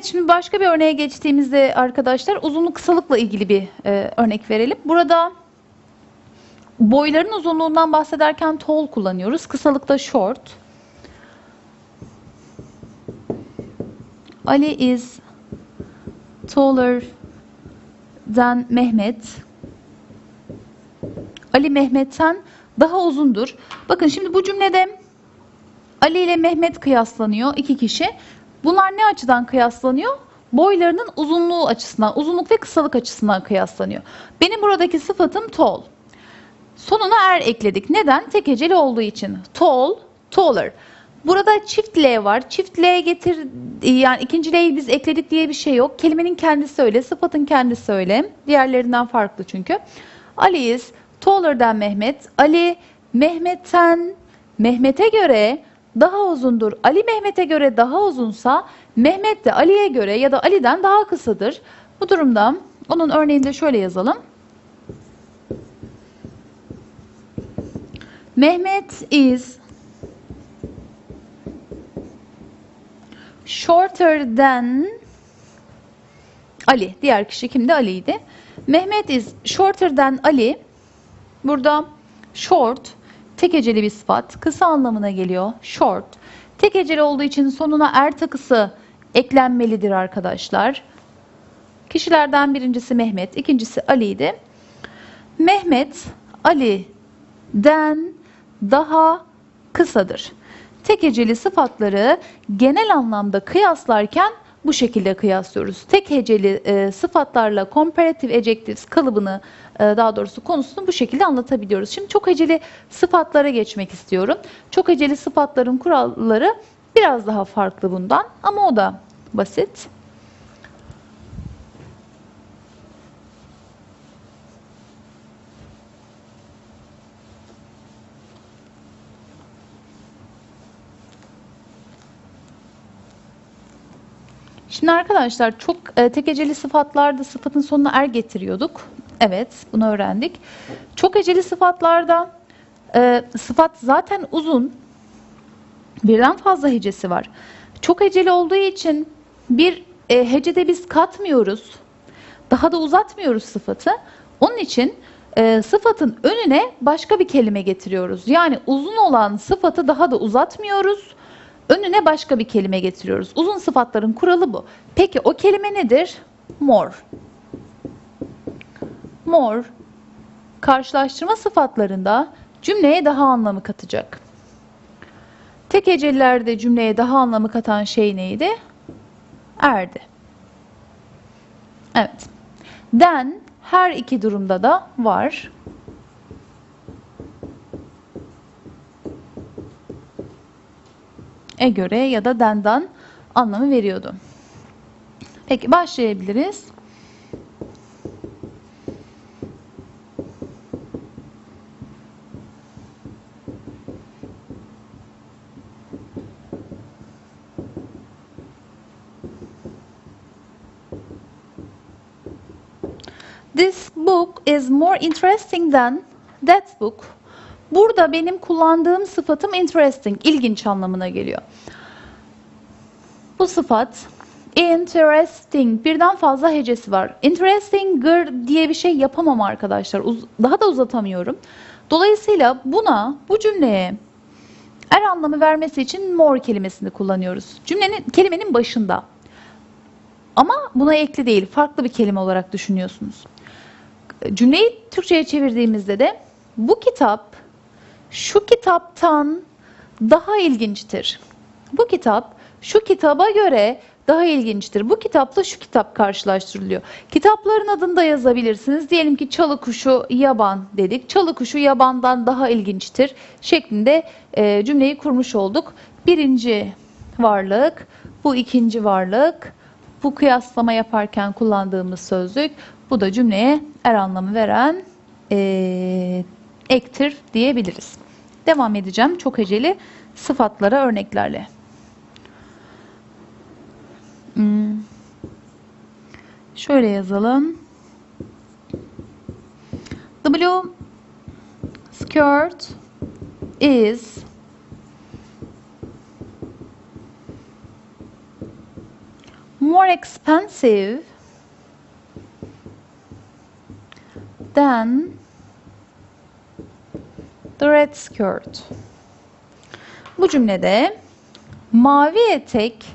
Evet şimdi başka bir örneğe geçtiğimizde arkadaşlar uzunluk kısalıkla ilgili bir e, örnek verelim. Burada boyların uzunluğundan bahsederken tall kullanıyoruz. Kısalıkta short. Ali is taller than Mehmet. Ali Mehmet'ten daha uzundur. Bakın şimdi bu cümlede Ali ile Mehmet kıyaslanıyor iki kişi. Bunlar ne açıdan kıyaslanıyor? Boylarının uzunluğu açısından, uzunluk ve kısalık açısından kıyaslanıyor. Benim buradaki sıfatım tall. Sonuna er ekledik. Neden? Tek heceli olduğu için. Tall, taller. Burada çift L var. Çift L getir yani ikinci L'yi biz ekledik diye bir şey yok. Kelimenin kendisi öyle, sıfatın kendisi öyle. Diğerlerinden farklı çünkü. Ali is taller than Mehmet. Ali Mehmet'ten Mehmet'e göre daha uzundur. Ali Mehmet'e göre daha uzunsa Mehmet de Ali'ye göre ya da Ali'den daha kısadır. Bu durumda onun örneğini de şöyle yazalım. Mehmet is shorter than Ali. Diğer kişi kimdi? Ali'ydi. Mehmet is shorter than Ali. Burada short tek heceli bir sıfat. Kısa anlamına geliyor. Short. Tek heceli olduğu için sonuna er takısı eklenmelidir arkadaşlar. Kişilerden birincisi Mehmet, ikincisi Ali'ydi. Mehmet Ali'den daha kısadır. Tek heceli sıfatları genel anlamda kıyaslarken bu şekilde kıyaslıyoruz. Tek heceli e, sıfatlarla comparative adjectives kalıbını e, daha doğrusu konusunu bu şekilde anlatabiliyoruz. Şimdi çok heceli sıfatlara geçmek istiyorum. Çok heceli sıfatların kuralları biraz daha farklı bundan ama o da basit. Şimdi arkadaşlar çok e, tek heceli sıfatlarda sıfatın sonuna er getiriyorduk. Evet, bunu öğrendik. Çok heceli sıfatlarda e, sıfat zaten uzun. Birden fazla hecesi var. Çok heceli olduğu için bir e, hecede biz katmıyoruz. Daha da uzatmıyoruz sıfatı. Onun için e, sıfatın önüne başka bir kelime getiriyoruz. Yani uzun olan sıfatı daha da uzatmıyoruz. Önüne başka bir kelime getiriyoruz. Uzun sıfatların kuralı bu. Peki o kelime nedir? More. More karşılaştırma sıfatlarında cümleye daha anlamı katacak. Tek hecelilerde cümleye daha anlamı katan şey neydi? Erdi. Evet. Den her iki durumda da var. E göre ya da dendan anlamı veriyordu. Peki başlayabiliriz. This book is more interesting than that book. Burada benim kullandığım sıfatım interesting, ilginç anlamına geliyor. Bu sıfat interesting, birden fazla hecesi var. Interesting diye bir şey yapamam arkadaşlar. Daha da uzatamıyorum. Dolayısıyla buna, bu cümleye er anlamı vermesi için more kelimesini kullanıyoruz. Cümlenin, kelimenin başında. Ama buna ekli değil, farklı bir kelime olarak düşünüyorsunuz. Cümleyi Türkçe'ye çevirdiğimizde de bu kitap şu kitaptan daha ilginçtir. Bu kitap şu kitaba göre daha ilginçtir. Bu kitapla şu kitap karşılaştırılıyor. Kitapların adını da yazabilirsiniz. Diyelim ki çalı kuşu yaban dedik. Çalı kuşu yabandan daha ilginçtir şeklinde e, cümleyi kurmuş olduk. Birinci varlık, bu ikinci varlık, bu kıyaslama yaparken kullandığımız sözlük, bu da cümleye er anlamı veren e, ektir diyebiliriz. Devam edeceğim çok heceli sıfatlara örneklerle. Hmm. Şöyle yazalım. The blue skirt is more expensive than the red skirt. Bu cümlede mavi etek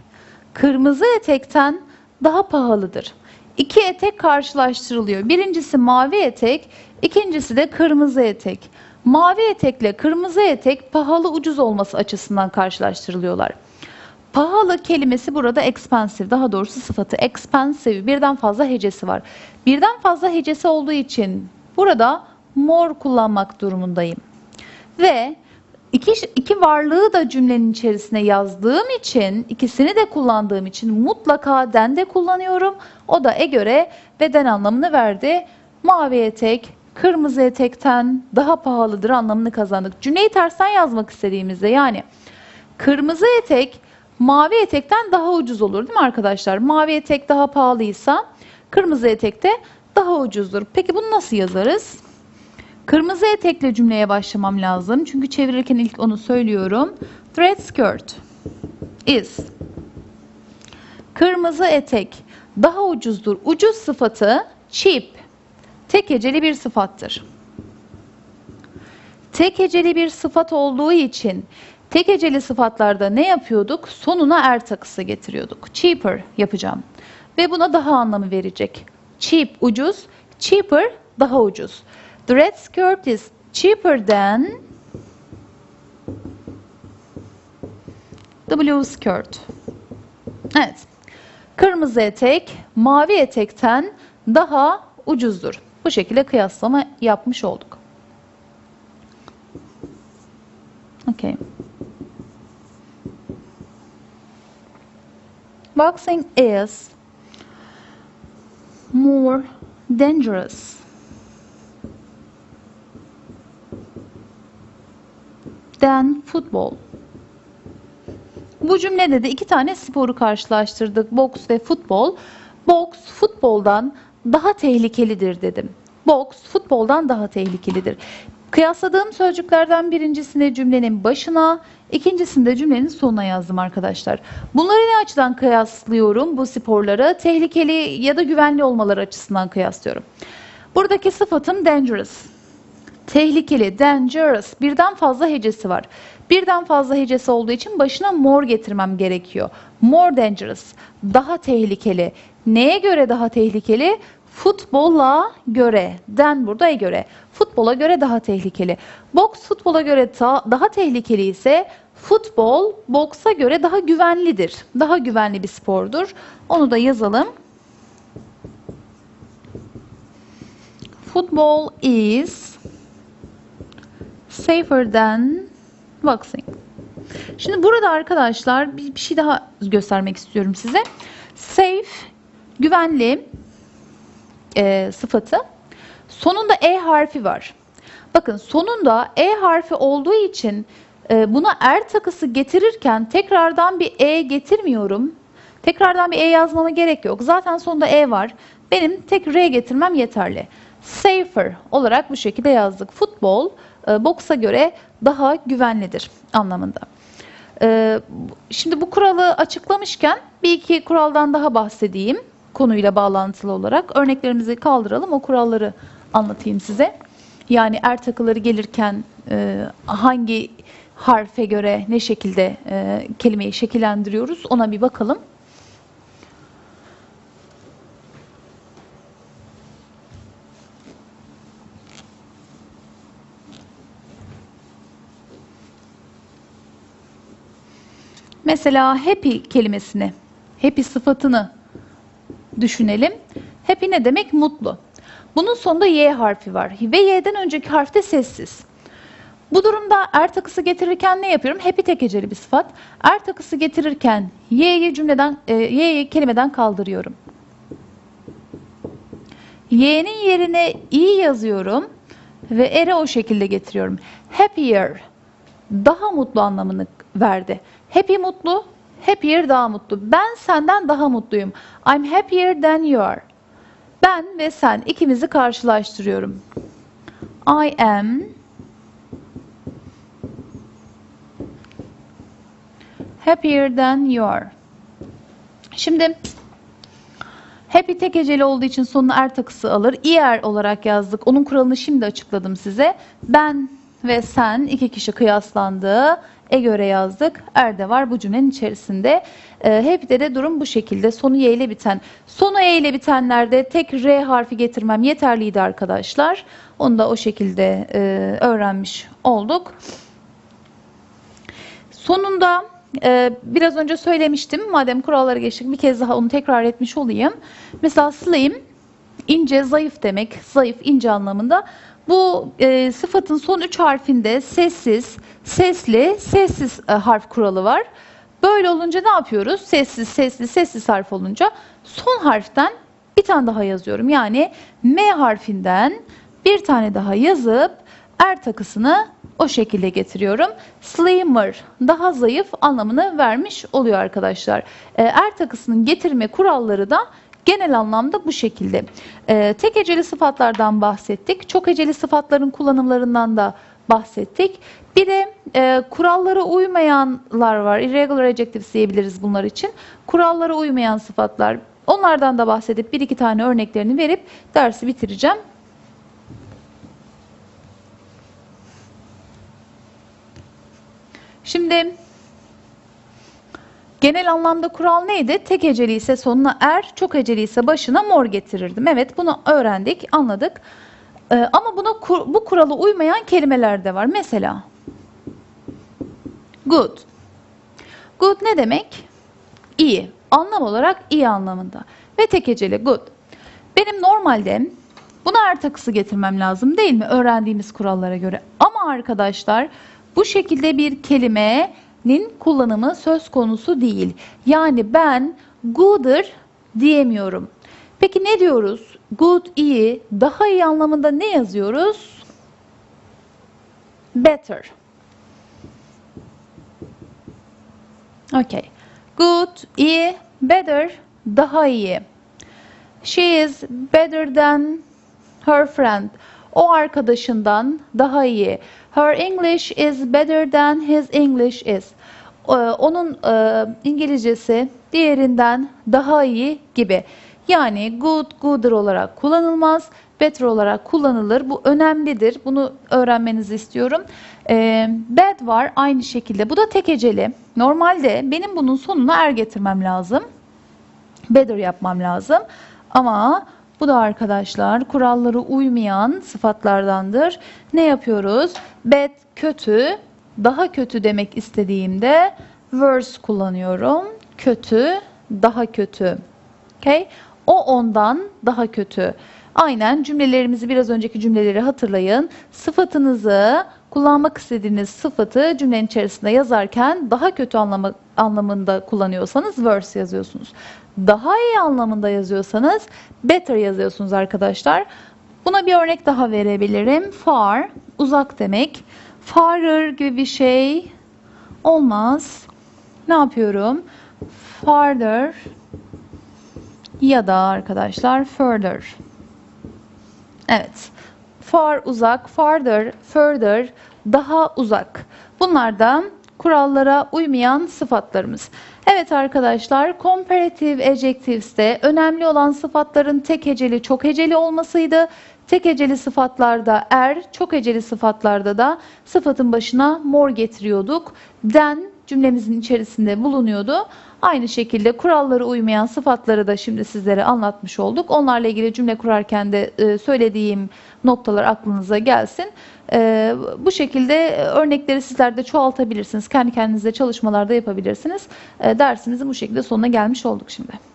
kırmızı etekten daha pahalıdır. İki etek karşılaştırılıyor. Birincisi mavi etek, ikincisi de kırmızı etek. Mavi etekle kırmızı etek pahalı ucuz olması açısından karşılaştırılıyorlar. Pahalı kelimesi burada expensive, daha doğrusu sıfatı expensive, birden fazla hecesi var. Birden fazla hecesi olduğu için burada more kullanmak durumundayım. Ve iki, iki varlığı da cümlenin içerisine yazdığım için, ikisini de kullandığım için mutlaka den de kullanıyorum. O da e göre ve den anlamını verdi. Mavi etek, kırmızı etekten daha pahalıdır anlamını kazandık. Cümleyi tersten yazmak istediğimizde yani kırmızı etek mavi etekten daha ucuz olur değil mi arkadaşlar? Mavi etek daha pahalıysa kırmızı etek de daha ucuzdur. Peki bunu nasıl yazarız? Kırmızı etekle cümleye başlamam lazım. Çünkü çevirirken ilk onu söylüyorum. Thread skirt is Kırmızı etek daha ucuzdur. Ucuz sıfatı cheap. Tek heceli bir sıfattır. Tek heceli bir sıfat olduğu için tek heceli sıfatlarda ne yapıyorduk? Sonuna er takısı getiriyorduk. Cheaper yapacağım. Ve buna daha anlamı verecek. Cheap ucuz, cheaper daha ucuz. The red skirt is cheaper than the blue skirt. Evet. Kırmızı etek mavi etekten daha ucuzdur. Bu şekilde kıyaslama yapmış olduk. Okay. Boxing is more dangerous than football. Bu cümlede de iki tane sporu karşılaştırdık. Boks ve futbol. Boks futboldan daha tehlikelidir dedim. Boks futboldan daha tehlikelidir. Kıyasladığım sözcüklerden birincisini cümlenin başına, ikincisinde cümlenin sonuna yazdım arkadaşlar. Bunları ne açıdan kıyaslıyorum bu sporları? Tehlikeli ya da güvenli olmaları açısından kıyaslıyorum. Buradaki sıfatım dangerous. Tehlikeli, dangerous. Birden fazla hecesi var. Birden fazla hecesi olduğu için başına more getirmem gerekiyor. More dangerous. Daha tehlikeli. Neye göre daha tehlikeli? Futbola göre. Den burada göre. Futbola göre daha tehlikeli. Boks futbola göre ta, daha tehlikeli ise futbol boksa göre daha güvenlidir. Daha güvenli bir spordur. Onu da yazalım. Football is safer than boxing. Şimdi burada arkadaşlar bir, bir şey daha göstermek istiyorum size. Safe, güvenli e, sıfatı. Sonunda e harfi var. Bakın sonunda e harfi olduğu için e, buna er takısı getirirken tekrardan bir e getirmiyorum. Tekrardan bir e yazmama gerek yok. Zaten sonunda e var. Benim tek r getirmem yeterli. Safer olarak bu şekilde yazdık. Futbol e, boksa göre daha güvenlidir anlamında. E, şimdi bu kuralı açıklamışken bir iki kuraldan daha bahsedeyim konuyla bağlantılı olarak. Örneklerimizi kaldıralım o kuralları anlatayım size. Yani er takıları gelirken e, hangi harfe göre ne şekilde e, kelimeyi şekillendiriyoruz ona bir bakalım. Mesela happy kelimesini, happy sıfatını düşünelim. Happy ne demek? Mutlu. Bunun sonunda Y harfi var ve Y'den önceki harf de sessiz. Bu durumda er takısı getirirken ne yapıyorum? Happy tek heceli bir sıfat. Er takısı getirirken Y'yi cümleden, e, Y'yi kelimeden kaldırıyorum. Y'nin yerine i yazıyorum ve er'e o şekilde getiriyorum. Happier daha mutlu anlamını verdi. Happy mutlu, happier daha mutlu. Ben senden daha mutluyum. I'm happier than you are. Ben ve sen ikimizi karşılaştırıyorum. I am happier than you are. Şimdi Happy tek heceli olduğu için sonuna er takısı alır. İer olarak yazdık. Onun kuralını şimdi açıkladım size. Ben ve sen iki kişi kıyaslandı. E göre yazdık. Er de var bu cümlenin içerisinde. E, happy'de de durum bu şekilde. Sonu Y ile biten. Sonu E ile bitenlerde tek R harfi getirmem yeterliydi arkadaşlar. Onu da o şekilde e, öğrenmiş olduk. Sonunda e, biraz önce söylemiştim. Madem kurallara geçtik bir kez daha onu tekrar etmiş olayım. Mesela slim ince, zayıf demek. Zayıf, ince anlamında. Bu e, sıfatın son üç harfinde sessiz, sesli, sessiz e, harf kuralı var. Böyle olunca ne yapıyoruz? Sessiz, sesli, sessiz harf olunca son harften bir tane daha yazıyorum. Yani M harfinden bir tane daha yazıp er takısını o şekilde getiriyorum. Slimmer daha zayıf anlamını vermiş oluyor arkadaşlar. Ee, er takısının getirme kuralları da genel anlamda bu şekilde. Ee, tek heceli sıfatlardan bahsettik. Çok heceli sıfatların kullanımlarından da bahsettik. Bir de e, kurallara uymayanlar var. Irregular adjectives diyebiliriz bunlar için. Kurallara uymayan sıfatlar. Onlardan da bahsedip bir iki tane örneklerini verip dersi bitireceğim. Şimdi genel anlamda kural neydi? Tek heceli ise sonuna er, çok heceli ise başına mor getirirdim. Evet bunu öğrendik, anladık. Ee, ama buna bu kuralı uymayan kelimeler de var. Mesela good. Good ne demek? İyi. Anlam olarak iyi anlamında. Ve tek heceli good. Benim normalde buna er takısı getirmem lazım değil mi? Öğrendiğimiz kurallara göre. Ama arkadaşlar bu şekilde bir kelimenin kullanımı söz konusu değil. Yani ben gooder diyemiyorum. Peki ne diyoruz? Good iyi, daha iyi anlamında ne yazıyoruz? Better. Okay. Good, iyi, better, daha iyi. She is better than her friend. O arkadaşından daha iyi. Her English is better than his English is. Ee, Onun e, İngilizcesi diğerinden daha iyi gibi. Yani good, gooder olarak kullanılmaz. Better olarak kullanılır. Bu önemlidir. Bunu öğrenmenizi istiyorum. Ee, bad var aynı şekilde. Bu da tek heceli. Normalde benim bunun sonuna er getirmem lazım. Better yapmam lazım. Ama bu da arkadaşlar kurallara uymayan sıfatlardandır. Ne yapıyoruz? Bad kötü, daha kötü demek istediğimde worse kullanıyorum. Kötü, daha kötü. Okay? O ondan daha kötü. Aynen cümlelerimizi biraz önceki cümleleri hatırlayın. Sıfatınızı kullanmak istediğiniz sıfatı cümlenin içerisinde yazarken daha kötü anlamı, anlamında kullanıyorsanız worse yazıyorsunuz. Daha iyi anlamında yazıyorsanız better yazıyorsunuz arkadaşlar. Buna bir örnek daha verebilirim. Far, uzak demek. Farther gibi bir şey olmaz. Ne yapıyorum? Farther ya da arkadaşlar further. Evet. Far uzak, farther, further daha uzak. Bunlar da kurallara uymayan sıfatlarımız. Evet arkadaşlar, comparative adjectives'te önemli olan sıfatların tek heceli, çok heceli olmasıydı. Tek heceli sıfatlarda er, çok heceli sıfatlarda da sıfatın başına more getiriyorduk. Den cümlemizin içerisinde bulunuyordu. Aynı şekilde kurallara uymayan sıfatları da şimdi sizlere anlatmış olduk. Onlarla ilgili cümle kurarken de e, söylediğim noktalar aklınıza gelsin. E, bu şekilde örnekleri sizler de çoğaltabilirsiniz. Kendi kendinize çalışmalarda yapabilirsiniz. E, dersimizin bu şekilde sonuna gelmiş olduk şimdi.